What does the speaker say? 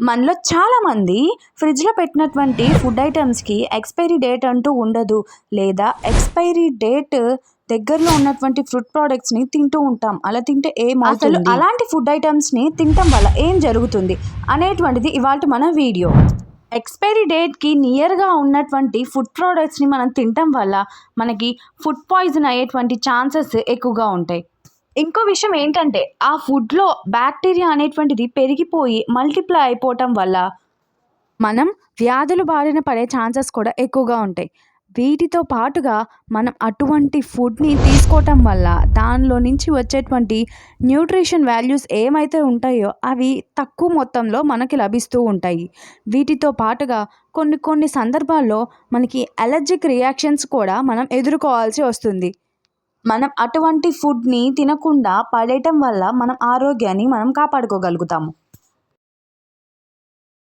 మనలో చాలామంది ఫ్రిడ్జ్లో పెట్టినటువంటి ఫుడ్ ఐటమ్స్కి ఎక్స్పైరీ డేట్ అంటూ ఉండదు. లేదా ఎక్స్పైరీ డేట్ దగ్గరలో ఉన్నటువంటి ఫుడ్ ప్రోడక్ట్స్ని తింటూ ఉంటాం. అలా తింటే ఏం అసలు అలాంటి ఫుడ్ ఐటమ్స్ని తినటం వల్ల ఏం జరుగుతుంది? అనేటువంటిది ఇవాళ మన వీడియో. ఎక్స్పైరీ డేట్కి నియర్గా ఉన్నటువంటి ఫుడ్ ప్రోడక్ట్స్ని మనం తినటం వల్ల మనకి ఫుడ్ పాయిజన్ అయ్యేటువంటి ఛాన్సెస్ ఎక్కువగా ఉంటాయి. ఇంకో విషయం ఏంటంటే ఆ ఫుడ్లో బ్యాక్టీరియా అనేటువంటిది పెరిగిపోయి మల్టిప్లై అయిపోవటం వల్ల మనం వ్యాధులు బారిన పడే ఛాన్సెస్ కూడా ఎక్కువగా ఉంటాయి. వీటితో పాటుగా మనం అటువంటి ఫుడ్ని తీసుకోవటం వల్ల దానిలో నుంచి వచ్చేటువంటి న్యూట్రిషన్ వాల్యూస్ ఏమైతే ఉంటాయో అవి తక్కువ మొత్తంలో మనకి లభిస్తూ ఉంటాయి. వీటితో పాటుగా కొన్ని కొన్ని సందర్భాల్లో మనకి అలర్జిక్ రియాక్షన్స్ కూడా మనం ఎదుర్కోవాల్సి వస్తుంది. మనం అటువంటి ఫుడ్ని తినకుండా పడేయటం వల్ల మనం ఆరోగ్యాన్ని మనం కాపాడుకోగలుగుతాము.